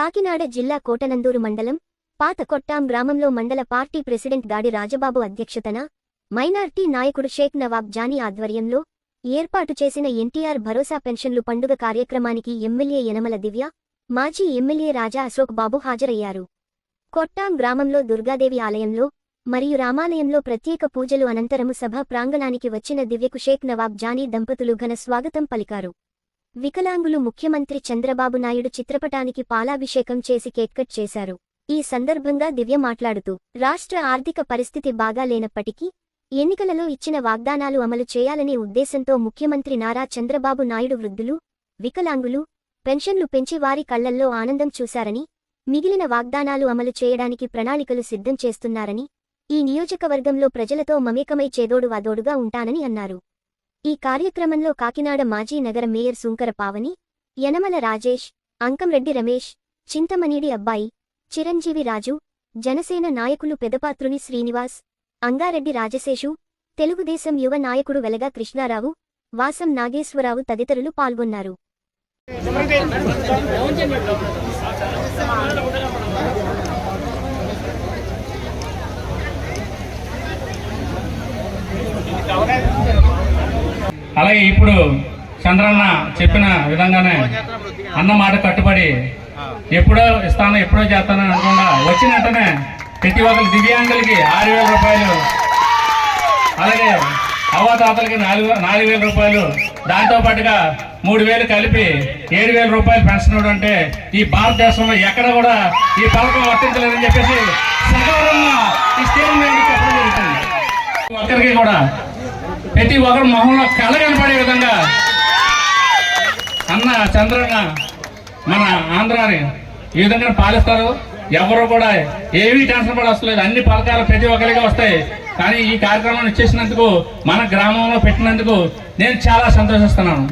కాకినాడ జిల్లా కోటనందూరు మండలం పాత కొట్టాం గ్రామంలో మండల పార్టీ ప్రెసిడెంట్ గాడి రాజబాబు అధ్యక్షతన మైనార్టీ నాయకుడు షేక్ నవాబ్ జానీ ఆధ్వర్యంలో ఏర్పాటు చేసిన ఎన్టీఆర్ భరోసా పెన్షన్లు పండుగ కార్యక్రమానికి ఎమ్మెల్యే యనమల దివ్య మాజీ ఎమ్మెల్యే రాజా అశోక్ బాబు హాజరయ్యారు. కొట్టాం గ్రామంలో దుర్గాదేవి ఆలయంలో మరియు రామాలయంలో ప్రత్యేక పూజలు అనంతరము సభ ప్రాంగణానికి వచ్చిన దివ్యకు షేక్ నవాబ్ జానీ దంపతులు ఘన స్వాగతం పలికారు. వికలాంగులు ముఖ్యమంత్రి చంద్రబాబు నాయుడు చిత్రపటానికి పాలాభిషేకం చేసి కేక్కట్ చేశారు. ఈ సందర్భంగా దివ్య మాట్లాడుతూ రాష్ట్ర ఆర్థిక పరిస్థితి బాగా లేనప్పటికీ ఎన్నికలలో ఇచ్చిన వాగ్దానాలు అమలు చేయాలనే ఉద్దేశంతో ముఖ్యమంత్రి నారా చంద్రబాబు నాయుడు వృద్ధులు వికలాంగులు పెన్షన్లు పెంచి వారి కళ్ళల్లో ఆనందం చూశారని మిగిలిన వాగ్దానాలు అమలు చేయడానికి ప్రణాళికలు సిద్ధం చేస్తున్నారని ఈ నియోజకవర్గంలో ప్రజలతో మమేకమై చేదోడు వాదోడుగా ఉంటానని అన్నారు. ఈ కార్యక్రమంలో కాకినాడ మాజీ నగర మేయర్ సుంకర పావని యనమల రాజేష్ అంకంరెడ్డి రమేష్ చింతమనీడి అబ్బాయి చిరంజీవి రాజు జనసేన నాయకులు పెదపాత్రుని శ్రీనివాస్ అంగారెడ్డి రాజశేషు తెలుగుదేశం యువ నాయకుడు వెలగా కృష్ణారావు వాసం నాగేశ్వరరావు తదితరులు పాల్గొన్నారు. అలాగే ఇప్పుడు చంద్రన్న చెప్పిన విధంగానే అన్న మాట కట్టుబడి ఎప్పుడో ఇస్తాను ఎప్పుడో చేస్తాను అనుకుండా వచ్చిన వెంటనే ప్రతి ఒక్కరు దివ్యాంగులకి ఆరు వేల రూపాయలు అలాగే అవ్వాతాతలకి నాలుగు నాలుగు వేల రూపాయలు దాంతో పాటుగా మూడు వేలు కలిపి ఏడు వేల రూపాయలు పెన్షన్ అంటే ఈ భారతదేశంలో ఎక్కడ కూడా ఈ పథకం వర్తించలేదని చెప్పేసి సగౌరవంగా ఈ స్టేజ్ చెప్పడం జరుగుతుంది. ఒక్కరికి కూడా ప్రతి ఒక్కరు మొహంలో కళ కనపడే విధంగా అన్న చంద్రన్న మన ఆంధ్రాని ఈ విధంగా పాలిస్తారు ఎవరు కూడా ఏమీ టెన్షన్ పడి వస్తలేదు అన్ని పథకాలు ప్రతి ఒక్కరికి వస్తాయి. కానీ ఈ కార్యక్రమాన్ని చేసినందుకు మన గ్రామంలో పెట్టినందుకు నేను చాలా సంతోషిస్తున్నాను.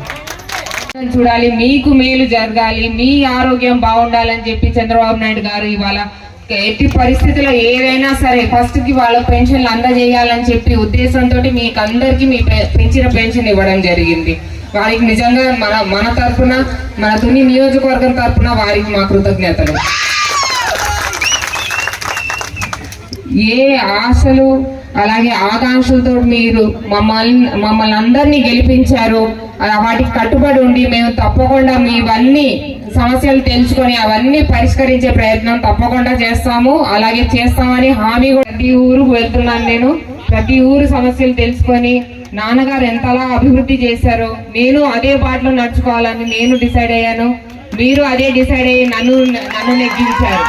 చూడాలి మీకు మేలు జరగాలి మీ ఆరోగ్యం బాగుండాలని చెప్పి చంద్రబాబు నాయుడు గారు ఇవాళ ఎట్టి పరిస్థితుల్లో ఏదైనా సరే ఫస్ట్కి వాళ్ళ పెన్షన్లు అందజేయాలని చెప్పి ఉద్దేశంతో మీకు అందరికి మీ పెంచిన పెన్షన్ ఇవ్వడం జరిగింది. వారికి నిజంగా మన మన తరఫున మన తుని నియోజకవర్గం తరఫున వారికి మా కృతజ్ఞతలు. ఏ ఆశలు అలాగే ఆకాంక్షలతో మీరు మమ్మల్ని మమ్మల్ని అందరినీ గెలిపించారు. వాటికి కట్టుబడి ఉండి మేము తప్పకుండా మీవన్నీ సమస్యలు తెలుసుకొని అవన్నీ పరిష్కరించే ప్రయత్నం తప్పకుండా చేస్తాము. అలాగే చేస్తామని హామీ కూడా ప్రతి ఊరుకు వెళ్తున్నాను నేను. ప్రతి ఊరు సమస్యలు తెలుసుకొని నాన్నగారు ఎంతలా అభివృద్ధి చేశారో నేను అదే బాటలో నడుచుకోవాలని నేను డిసైడ్ అయ్యాను. మీరు అదే డిసైడ్ అయ్యి నన్ను నన్ను నెగ్గించారు.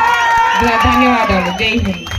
ధన్యవాదాలు. జై హింద్.